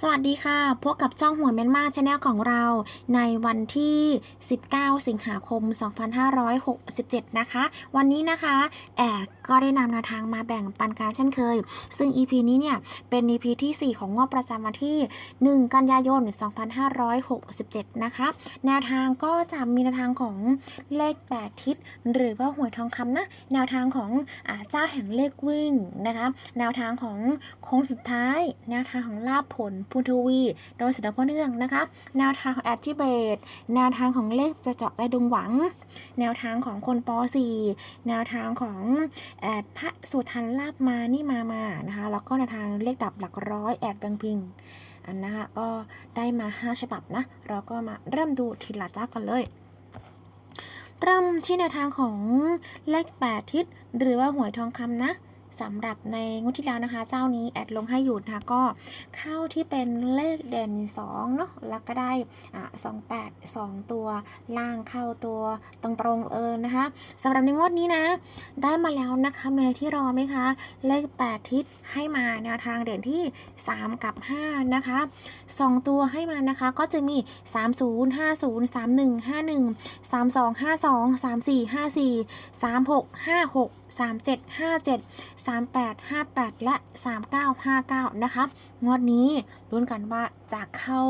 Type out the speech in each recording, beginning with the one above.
สวัสดีค่ะ พบกับจ้องหัวเมนมาชาแนลของเราในวันที่ 19 สิงหาคม 2567 นะคะ วันนี้นะคะ แอด ก็ได้นำแนวทางมาแบ่งปันการเช่นเคย ซึ่ง EP นี้เนี่ย เป็น EP ที่ 4 ของงวดประจำวันที่ 1 กันยายน 2567 นะคะ แนวทางก็จะมีแนวทางของเลข 8 ทิศ หรือว่าหวยทองคำนะ แนวทางของอเจ้าแห่งเลขวิ่งนะคะ แนวทางของโค้งสุดท้าย แนวทางของลาบผลพุทวี โดยสุดพ่อเนื่องนะคะ แนวทางของแอดทิเบต แนวทางของเลขจะเจาะใจดวงหวัง แนวทางของคนป .4 แนวทางของพระสุทันลาบมานี่มามานะคะแล้วก็ในทางเลขดับหลักร้อยแอดแบงพิงอันนะคะก็ได้มา 5 ฉบับนะ เราก็มาเริ่มดูทีละเจ้ากันเลย เริ่มที่แนวทางของเลข 8 ทิศหรือว่าหวยทองคำนะ สำหรับในงวดที่แล้วนะคะ เจ้านี้แอดลงให้อยู่นะคะก็เข้าที่เป็นเลขเด่น2เนาะแล้วก็ได้อ่า28 2ตัวล่างเข้าตัวตรงๆเออนะคะสำหรับในงวดนี้นะ ได้มาแล้วนะคะเมย์ที่รอไหมคะ เลข 8 ทิศให้มาแนวทางเด่นที่ 3 กับ 5 นะคะ 2 ตัวให้มานะคะก็จะมี 30 50 31 51 32 52 34 54 36 56 38 58 และ 39 59 นะคะ งวดนี้ลุ้นกันว่าจะเข้า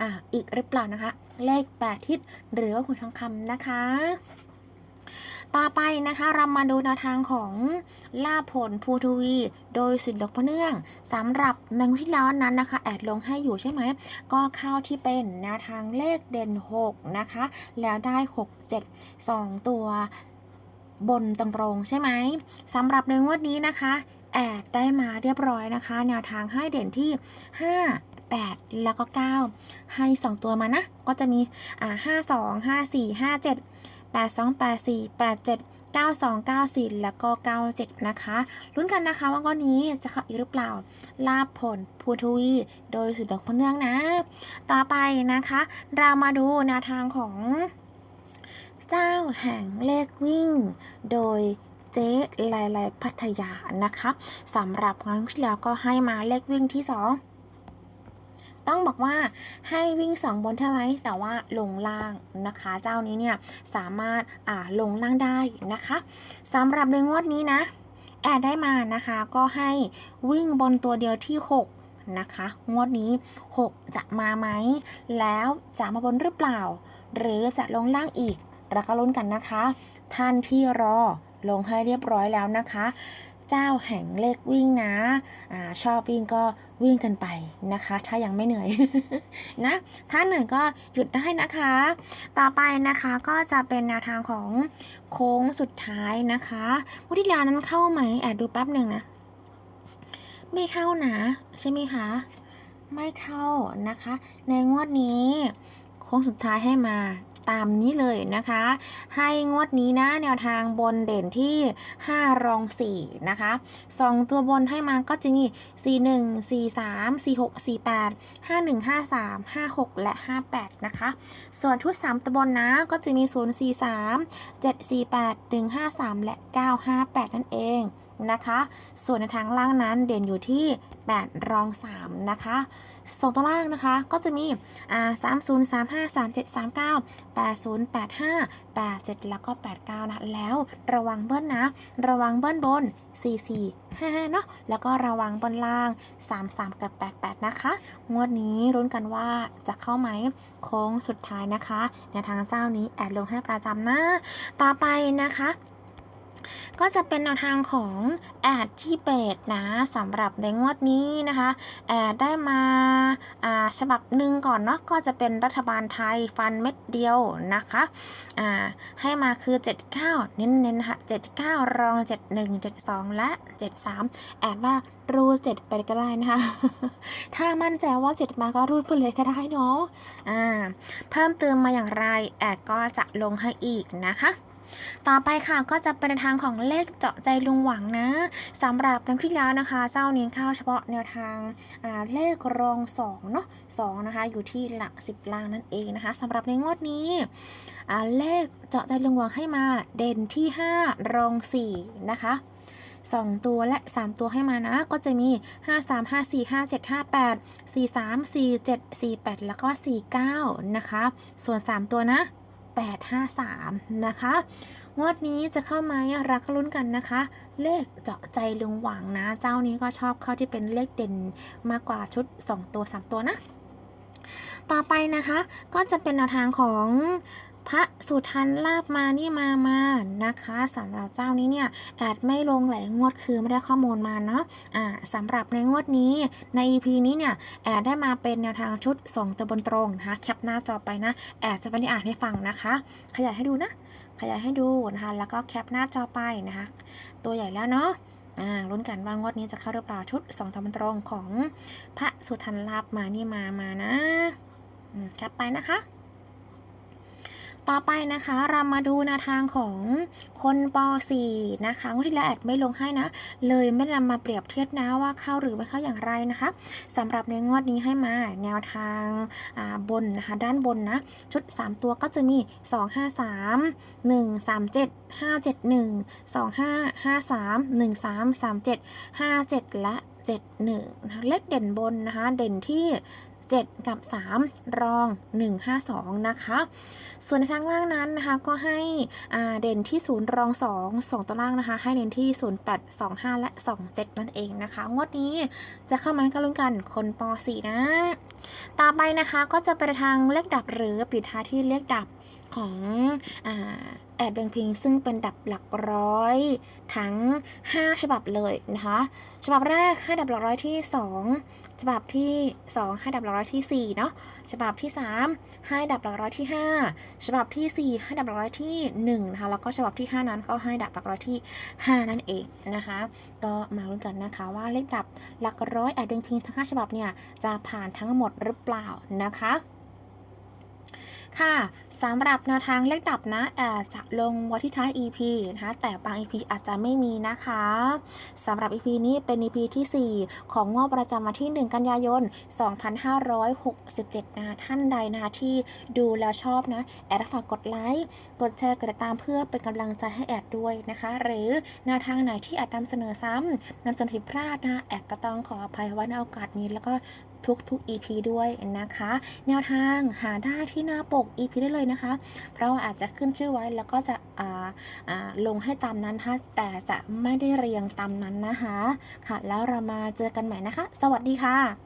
อ่าอีกหรือเปล่านะคะ เลข 8 ทิศหรือว่าหวยทองคำนะคะต่อไปนะคะเรามาดูแนวทางของล่าผลภูทวี โดยสิทธิ์ดอกพะเนื่องสำหรับในงวดที่แล้วนั้นนะคะ แอดลงให้อยู่ใช่ไหม ก็เข้าที่เป็นแนวทางเลขเด่น 6 นะคะ แล้วได้ 6 7 2 ตัว บนตรงๆใช่ไหมสำหรับในงวดนี้นะคะแอดได้มาเรียบร้อยนะคะ แนวทางให้เด่นที่ 5 8 แล้วก็ 9 ให้ 2 ตัวมานะ ก็จะมีอ่า5 2 5 4 5 7 8 2 8 4 8 7 9 2 9 4 แล้วก็ 97 นะคะลุ้นกันนะคะว่าก้อนนี้จะเข้าอีกหรือเปล่า ลาบผลภูทวี โดยสุดดอกพเนื่องนะ ต่อไปนะคะ เรามาดูแนวทางของ เจ้าแห่งเลขวิ่ง โดยเจ๊ไลไลพัทยานะคะสำหรับงานที่แล้วก็ให้มาเลขวิ่งที่ 2 ต้องบอกว่าให้วิ่ง 2 บนใช่ไหมแต่ว่าลงล่างนะคะ เจ้านี้เนี่ยสามารถอ่าลงล่างได้นะคะสำหรับในงวดนี้นะ แอดได้มานะคะก็ให้วิ่งบนตัวเดียวที่ 6นะคะ งวดนี้ 6 จะมาไหม แล้วจะมาบนหรือเปล่า หรือจะลงล่างอีก ราก็ลุ้นกันนะคะ ท่านที่รอลงให้เรียบร้อยแล้วนะคะ เจ้าแห่งเลขวิ่งนะอาชอบวิ่งก็วิ่งกันไปนะคะ ถ้ายังไม่เหนื่อยนะถ้าเหนื่อยก็หยุดได้นะคะ ต่อไปนะคะก็จะเป็นแนวทางของโค้งสุดท้ายนะคะวุฒิลานั้นเข้าไหมแอบดูแป๊บหนึ่งนะไม่เข้านะใช่ไหมคะไม่เข้านะคะ ในงวดนี้โค้งสุดท้ายให้มา ตามนี้เลยนะคะ ให้งวดนี้นะแนวทางบนเด่นที่ 5 รอง 4 นะคะ 2 ตัวบนให้มาก็จะมี41 43 46 48 51 53 56 และ 58 นะคะ ส่วนทุก 3 ตัวบนนะก็จะมี 043 748 153 และ 958 นั่นเอง นะคะ ส่วนในทางล่างนั้นเด่นอยู่ที่ 8 รอง 3 นะคะส่งตัวล่างนะคะก็จะมีอ่า30 35 37 39 80 85 87แล้วก็89นะ แล้วระวังเบิ้ลนะ ระวังเบิ้ลบน44 55เนาะ แล้วก็ระวังบนล่าง33กับ88นะคะ งวดนี้รุ้นกันว่าจะเข้าไหมโค้งสุดท้ายนะคะ ในทางเจ้านี้แอดลงให้ประจำนะ ต่อไปนะคะ ก็จะเป็นแนวทางของแอดที่เบดนะสำหรับในงวดนี้นะคะแอดได้มาอ่าฉบับหนึ่งก่อนเนาะก็จะเป็นรัฐบาลไทยฟันเม็ดเดียวนะคะอ่าให้มาคือ 79 เน้นๆนะคะ79 รอง 71 72 และ 73 แอดว่ารูด7ไปก็ได้นะคะ ถ้ามั่นใจว่า7มาก็รูดไปเลยก็ได้เนาะอ่าเพิ่มเติมมาอย่างไรแอดก็จะลงให้อีกนะคะ ต่อไปค่ะก็จะเป็นทางของเลขเจาะใจลุงหวังนะสำหรับนักที่แล้วนะคะเจ้านี้เข้าเฉพาะแนวทางาเลขรอง2เนาะ2นะคะอยู่ที่หลัก 10ล่างนั่นเองนะคะสำหรับในงวดนี้เลขเจาะใจลุงหวังให้มาเด่นที่ 5 รอง 4 นะคะ2 ตัวและ 3 ตัวให้มานะ ก็จะมี 5 3 5 4 5 7 5 8 4 3 4 7 4 8 แล้วก็ 4 9 นะคะ ส่วน 3 ตัวนะ 8 5 3 นะคะ งวดนี้จะเข้าไหมรักลุ้นกันนะคะ เลขเจาะใจลุงหวังนะ เจ้านี้ก็ชอบเข้าที่เป็นเลขเด่นมากกว่าชุด 2 ตัว 3 ตัวนะ ต่อไปนะคะก็จะเป็นแนวทางของ พระสุทันลาบมานี่มามานะคะสำหรับเจ้านี้เนี่ยแอดไม่ลงหลายงวดคือไม่ได้ข้อมูลมาเนาะอ่าสำหรับในงวดนี้ใน EP นี้เนี่ยแอดได้มาเป็นแนวทางชุด2ตัวบนตรงนะคะแคปหน้าจอไปนะแอดจะไม่ได้อ่านให้ฟังนะคะ ขยายให้ดูนะ ขยายให้ดูนะคะแล้วก็แคปหน้าจอไปนะคะ ตัวใหญ่แล้วเนาะอ่าลุ้นกันว่างวดนี้จะเข้าหรือเปล่าชุด2ตัวบนตรงของพระสุทันลาบมานี่มามานะแคปไปนะคะ ต่อไปนะคะเรามาดูแนวทางของคนป .4 นะคะงวดที่แล้วแอดไม่ลงให้นะ เลยไม่ได้นำมาเปรียบเทียบนะว่าเข้าหรือไม่เข้าอย่างไรนะคะสำหรับในงวดนี้ให้มาแนวทางาบนนะคะด้านบนนะชุด 3 ตัวก็จะมี 2 5 3 1 3 7 5 7 1 2 5 5 3 1 3 3 7 5 7 และ 71นะคะเลขเด่นบนนะคะเด่นที่ 7 กับ 3 รอง 152 นะคะ ส่วนในทางล่างนั้นนะคะก็ให้เด่นที่ 0 รอง 2 2ตัวล่างนะคะ ให้เด่นที่ 0 8 2 5 และ 2 7 นั่นเองนะคะ งวดนี้จะเข้ามาให้กันลุ้นกันคนป .4 นะ ต่อไปนะคะก็จะไปทางเลขดับหรือปิดท้ายที่เลขดับ ของอแอดเบงพิงซึ่งเป็นดับหลักร้อยทั้ง 5 ฉบับเลยนะคะฉบับแรกให้ดับหลักร้อยที่ 2 ฉบับที่2ให้ดับหลักร้อยที่4เนาะฉบับที่3ให้ดับหลักร้อยที่ 5 ฉบับทีสี่4ให้ดับหลักร้อยที่1นะคะแล้วก็ฉบับที่ 5 นั้นก็ให้ดับหลักร้อยที่ 5 นั่นเองนะคะก็มาลุ้นกันนะคะว่าเลขดับหลักร้อยแอดเบงพิงทั้ง 5 ฉบับเนี่ยจะผ่านทั้งหมดหรือเปล่านะคะ ค่ะสำหรับแนวทางเลขดับนะแอดจะลงไว้ที่ท้าย EP นะคะแต่บาง EP อาจจะไม่มีนะคะสำหรับ EP นี้เป็น EP ที่ 4 ของงวดประจำวันที่ 1 กันยายน 2567 นะท่านใดนะคะที่ดูแล้วชอบนะ แอดฝากกดไลค์ กดแชร์กดติดตามเพื่อเป็นกำลังใจให้แอดด้วยนะคะ หรือแนวทางไหนที่แอดนำเสนอซ้ำนำเสนอผิดพลาดนะแอดก็ต้องขออภัยไว้ในโอกาสนี้แล้วก็ ทุกทุก EP ด้วยนะคะ แนวทางหาได้ที่หน้าปก EP ได้เลยนะคะ เพราะาอาจจะขึ้นชื่อไว้แล้วก็จะลงให้ตามนั้นนะคะแต่จะไม่ได้เรียงตามนั้นนะคะค่ะ แล้วเรามาเจอกันใหม่นะคะ สวัสดีค่ะ